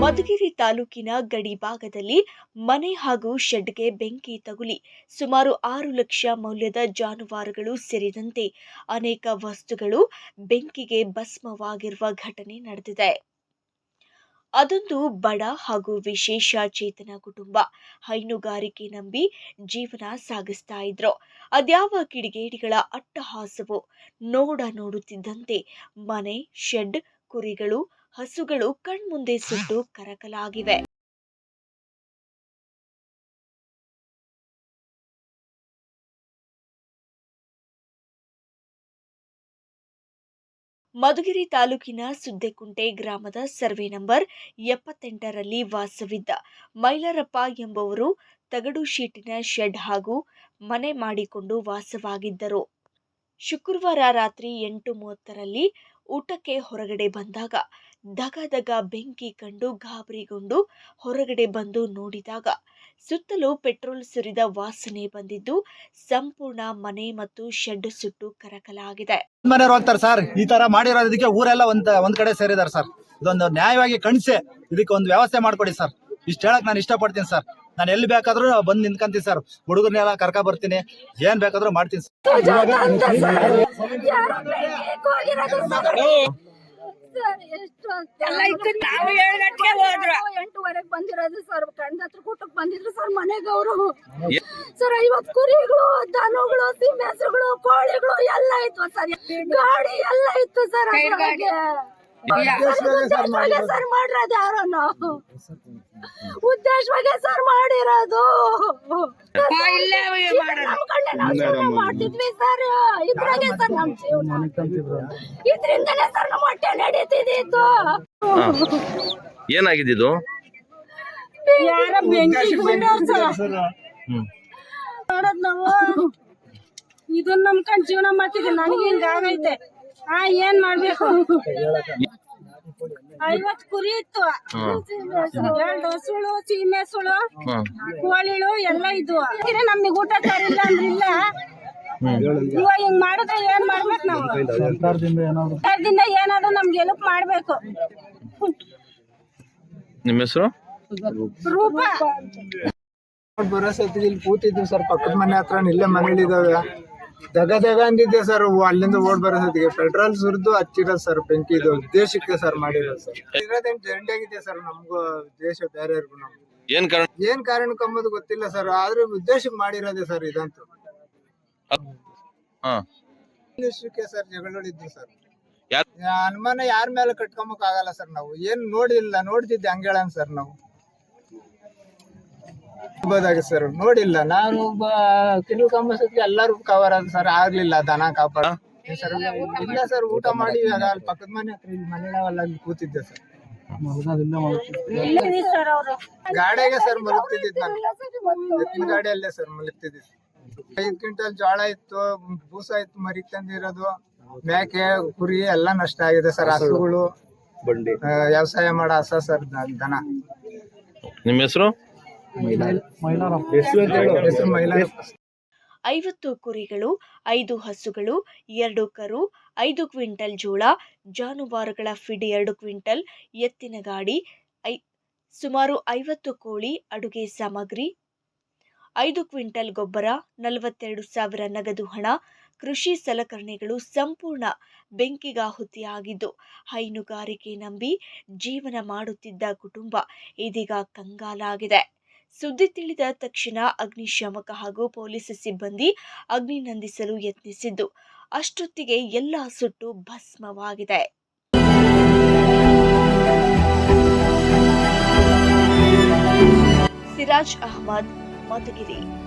ಮಧುಗಿರಿ ತಾಲೂಕಿನ ಗಡಿ ಭಾಗದಲ್ಲಿ ಮನೆ ಹಾಗೂ ಶೆಡ್ಗೆ ಬೆಂಕಿ ತಗುಲಿ ಸುಮಾರು ಆರು ಲಕ್ಷ ಮೌಲ್ಯದ ಜಾನುವಾರುಗಳು ಸೇರಿದಂತೆ ಅನೇಕ ವಸ್ತುಗಳು ಬೆಂಕಿಗೆ ಭಸ್ಮವಾಗಿರುವ ಘಟನೆ ನಡೆದಿದೆ. ಅದೊಂದು ಬಡ ಹಾಗೂ ವಿಶೇಷ ಚೇತನ ಕುಟುಂಬ. ಹೈನುಗಾರಿಕೆ ನಂಬಿ ಜೀವನ ಸಾಗಿಸ್ತಾ ಇದ್ರು. ಅದ್ಯಾವ ಕಿಡಿಗೇಡಿಗಳ ಅಟ್ಟಹಾಸವು ನೋಡ ನೋಡುತ್ತಿದ್ದಂತೆ ಮನೆ, ಶೆಡ್, ಕುರಿಗಳು, ಹಸುಗಳು ಕಣ್ಮುಂದೆ ಸುಟ್ಟು ಕರಕಲಾಗಿವೆ. ಮಧುಗಿರಿ ತಾಲೂಕಿನ ಸುದ್ದೆಕುಂಟೆ ಗ್ರಾಮದ ಸರ್ವೆ ನಂಬರ್ ಎಪ್ಪತ್ತೆಂಟರಲ್ಲಿ ವಾಸವಿದ್ದ ಮೈಲಾರಪ್ಪ ಎಂಬುವರು ತಗಡು ಶೀಟಿನ ಶೆಡ್ ಹಾಗೂ ಮನೆ ಮಾಡಿಕೊಂಡು ವಾಸವಾಗಿದ್ದರು. ಶುಕ್ರವಾರ ರಾತ್ರಿ ಎಂಟು ಮೂವತ್ತರಲ್ಲಿ ಊಟಕ್ಕೆ ಹೊರಗಡೆ ಬಂದಾಗ ದಗ ದಗ ಬೆಂಕಿ ಕಂಡು ಗಾಬರಿಗೊಂಡು ಹೊರಗಡೆ ಬಂದು ನೋಡಿದಾಗ ಸುತ್ತಲೂ ಪೆಟ್ರೋಲ್ ಸುರಿದ ವಾಸನೆ ಬಂದಿದ್ದು ಸಂಪೂರ್ಣ ಮನೆ ಮತ್ತು ಶೆಡ್ ಸುಟ್ಟು ಕರಕಲಾಗಿದೆ. ಮನೆಯವರು ಅಂತಾರೆ, ಸರ್, ಈ ತರ ಮಾಡಿರೋದಕ್ಕೆ ಊರೆಲ್ಲ ಒಂದ್ ಒಂದ್ ಕಡೆ ಸೇರಿದಾರೆ, ಸರ್. ಇದೊಂದು ನ್ಯಾಯವಾಗಿ ಕಣಿಸಿ. ಇದಕ್ಕೆ ಒಂದು ವ್ಯವಸ್ಥೆ ಮಾಡ್ಕೊಡಿ, ಸರ್. ಇಷ್ಟ ಹೇಳಕ್ ನಾನು ಇಷ್ಟಪಡ್ತೀನಿ, ಸರ್. ನಾನು ಎಲ್ಲಿ ಬೇಕಾದ್ರೂ ಬಂದು ನಿಂತ್ಕಂತೀನಿ ಸರ್. ಹುಡುಗರ್ನೆಲ್ಲ ಕರ್ಕ ಬರ್ತೀನಿ. ಏನ್ ಬೇಕಾದ್ರೂ ಮಾಡ್ತೀನಿ ಎಂಟೂವರೆಗೆ ಬಂದಿರೋದು ಸರ್. ಗಂಡ ಹತ್ರ ಊಟಕ್ಕೆ ಬಂದಿದ್ರು ಸರ್ ಮನೆಗೆ ಅವರು. ಸರ್ ಐವತ್ ಕುರಿಗಳು ದನಗಳು ಸಿಂಹಸುಗಳು ಕೋಳಿಗಳು ಎಲ್ಲ ಇತ್ತು ಸರ್. ಗಾಡಿ ಎಲ್ಲ ಇತ್ತು ಸರ್ ಸರ್ ಮಾಡಿರೋದು ಯಾರನ್ನು? ಉದ್ದೇಶವಾಗಿ ಸರ್ ಮಾಡಿರೋದು. ಇಲ್ಲೇ. ನಮ್ಕಂಡೆ ನಾವು ಜೀವನ ಮಾಡ್ತಿದ್ವಿ ಸರ್. ಇದ್ರಾಗೆ ಸರ್ ನಮ್ ಜೀವನ. ಇದ್ರಿಂದನೇ ಸರ್ ನಮ್ಮ ಹೊಟ್ಟೆ ನಡೀತಿದ್ದಿತ್ತು. ಏನಾಗಿದ್ದು ಯಾರ ಬಿಟ್ಟವ್ರ್ ಸರ್. ನೋಡೋದ್ ನಾವು. ಇದನ್ನ ನಂಬ್ಕೊಂಡ್ ಜೀವನ ಮಾಡ್ತಿದ್ದೆ ನನಗೆ ಹಿಂಗ ಆಗೈತೆ. ಆ ಏನ್ ಮಾಡ್ಬೇಕು? ಐವತ್ ಕುರಿ ಇತ್ತು. ಎರಡು ಹಸುಳು ಸೀಮೆ ಸುಳು ಕೋಳಿಳು ಎಲ್ಲ ಇದ್ವು. ಇದು ನಮ್ಗೆ ಊಟ ಸರಿಲ್ಲ ಅಂದ್ರೆ ಇಲ್ಲ. ಇವಾಗ ಹಿಂಗ್ ಮಾಡಿದ್ರೆ ಏನ್ ಮಾಡ್ಬೇಕು ನಾವು? ಸರ್ಕಾರದಿಂದ ಏನಾದ್ರು ನಮ್ಗೆ ಹೆಲ್ಪ್ ಮಾಡ್ಬೇಕು. ನಿಮ್ಮ ಹೆಸರು? ರೂಪ. ಬರೋ ಸತಿ ಇಲ್ಲಿ ಕೂತಿದ್ವಿ ಸರ್ ಪಕ್ಕದ ಮನೆ ಹತ್ರ ಇಲ್ಲೇ ಮನೇಲಿ ಇದಾವೆ ದಗ ದಗ ಅಂದಿದ್ದೆ ಸರ್ ಅಲ್ಲಿಂದ ಓಡ್ ಬರೋ ಸತಿಗೆ ಪೆಟ್ರೋಲ್ ಸುರಿದು ಹಚ್ಚಿರೋದು ಸರ್ ಬೆಂಕಿ. ಇದು ದೇಶಕ್ಕೆ ಸರ್ ಮಾಡಿರೋದು ಸರ್ ಇರೋದೇನು ಜಂಡಾಗಿದೆ ಸರ್ ನಮಗೂ? ದೇಶ ಬೇರೆಯವ್ರಿಗೂ ನಮ್ಗೆ. ಏನ್ ಕಾರಣ? ಏನ್ ಕಾರಣಕ್ಕೆ ಅಂಬೋದು ಗೊತ್ತಿಲ್ಲ ಸರ್ ಆದ್ರೆ ಉದ್ದೇಶಕ್ಕೆ ಮಾಡಿರೋದೇ ಸರ್ ಇದಂತೂ. ಹಾ. ದೇಶಕ್ಕೆ ಸರ್ ಜಗಳಿದ್ದು ಸರ್ ಯಾರ್- ಅನುಮಾನ ಯಾರ ಮೇಲೆ ಕಟ್ಕೊಂಬಕ್ ಆಗಲ್ಲ ಸರ್ ನಾವು. ಏನ್ ನೋಡಿಲ್ಲ ನೋಡ್ತಿದ್ದೆ ಹಂಗೇಳನ್ ಸರ್ ನಾವು. ಇರ್ಬೋದಾಗಿ ಸರ್ ನೋಡಿಲ್ಲ ನಾನು ಕಿಲು ಕಂಬಸಕ್ಕೆ ಎಲ್ಲರೂ ಕವರ್ ಆದ ಸರ್ ಆಗ್ಲಿಲ್ಲ ದನ ಕಾಪಾಡ ಸರ್ ಇಲ್ಲ ಸರ್ ಊಟ ಮಾಡಿ ಅಲ್ಲಿ ಪಕ್ಕದ ಮನೆ ಹತ್ರ ಇಲ್ಲಿ ಮನೆಯವಲ್ಲ ಅಲ್ಲಿ ಕೂತಿದ್ದೆ ಸರ್ ಗಾಡಿಯಾಗೆ ಸರ್ ಅವರು. ಗಾಡಿಗೆ ಸರ್ ಮಲಗ್ತಿದ್ದಿದ್ ನಾನು. ಎತ್ತಿನ ಗಾಡಿಯಲ್ಲೇ ಸರ್ ಮಲಗ್ತಿದ್ದಿದ್ದು ಐದು ಕ್ವಿಂಟಲ್ ಜೋಳ ಇತ್ತು ಬೂಸ ಇತ್ತು ಮರಿ ತಂದಿರೋದು ಮೇಕೆ ಕುರಿ ಎಲ್ಲ ನಷ್ಟ ಆಗಿದೆ ಸರ್ ಹಸುಗಳು. ವ್ಯವಸಾಯ ಮಾಡೋ ಹಸ ಸರ್ ದ- ದನ. ನಿಮ್ಮ ಹೆಸರು? ಐವತ್ತು ಕುರಿಗಳು ಐದು ಹಸುಗಳು ಎರಡು ಕರು ಐದು ಕ್ವಿಂಟಲ್ ಜೋಳ ಜಾನುವಾರುಗಳ ಫಿಡ್ ಎರಡು ಕ್ವಿಂಟಲ್ ಎತ್ತಿನ ಗಾಡಿ ಐ ಸುಮಾರು ಐವತ್ತು ಕೋಳಿ ಅಡುಗೆ ಸಾಮಗ್ರಿ ಐದು ಕ್ವಿಂಟಲ್ ಗೊಬ್ಬರ ನಲವತ್ತೆರಡು ಸಾವಿರ ನಗದು ಹಣ ಕೃಷಿ ಸಲಕರಣೆಗಳು ಸಂಪೂರ್ಣ ಬೆಂಕಿಗಾಹುತಿಯಾಗಿದ್ದು ಹೈನುಗಾರಿಕೆ ನಂಬಿ ಜೀವನ ಮಾಡುತ್ತಿದ್ದ ಕುಟುಂಬ ಇದೀಗ ಕಂಗಾಲಾಗಿದೆ. ಸುದ್ದಿ ತಿಳಿದ ತಕ್ಷಣ ಅಗ್ನಿಶಾಮಕ ಹಾಗೂ ಪೊಲೀಸ್ ಸಿಬ್ಬಂದಿ ಅಗ್ನಿ ನಂದಿಸಲು ಯತ್ನಿಸಿದ್ದು, ಅಷ್ಟೊತ್ತಿಗೆ ಎಲ್ಲ ಸುಟ್ಟು ಭಸ್ಮವಾಗಿದೆ. ಸಿರಾಜ್ ಅಹಮದ್, ಮಧುಗಿರಿ.